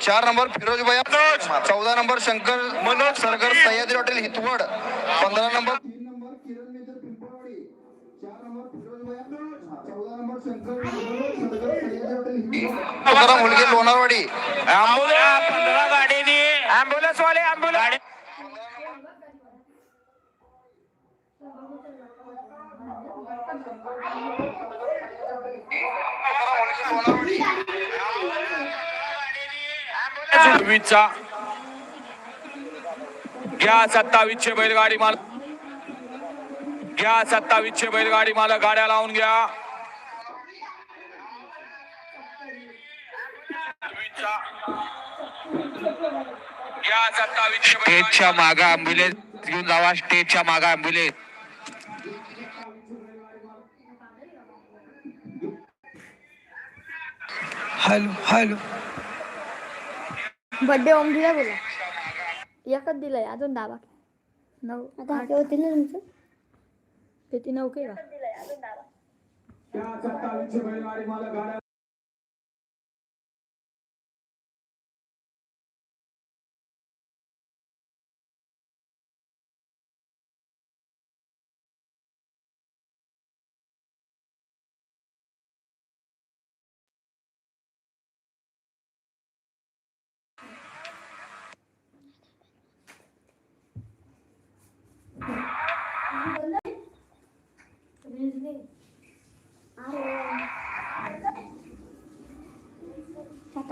चार नंबर फिरोज भैया चौदा नंबर शंकर मनोज सरगर सह्याद्री हॉटेल हितवड. पंधरा नंबर. तीन नंबर किरण मेजर पिंपळवाडी चार नंबर फिरोज वीसचा घ्या सत्तावीसशे बैलगाडी माल. घ्या सत्तावीसशे बैलगाडी माल गाड्या लावून घ्या. स्टेजच्या मागा अँब्युलन्स घेऊन जावा स्टेजच्या मागा ambulance hello hello. Birthday Om दिला बोला. एकच दिलंय अजून दहा बाकी नऊ आता होतील ना तुमचं? किती नऊ के का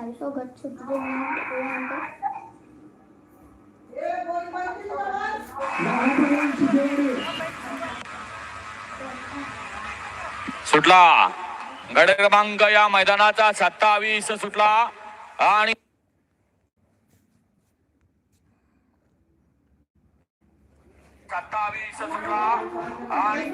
सत्तावीस ऑगस्ट सुट्टी नंतर सुटला. गड क्रमांक या मैदानाचा सत्तावीस सुटला. आणि सत्तावीस सुटला. आणि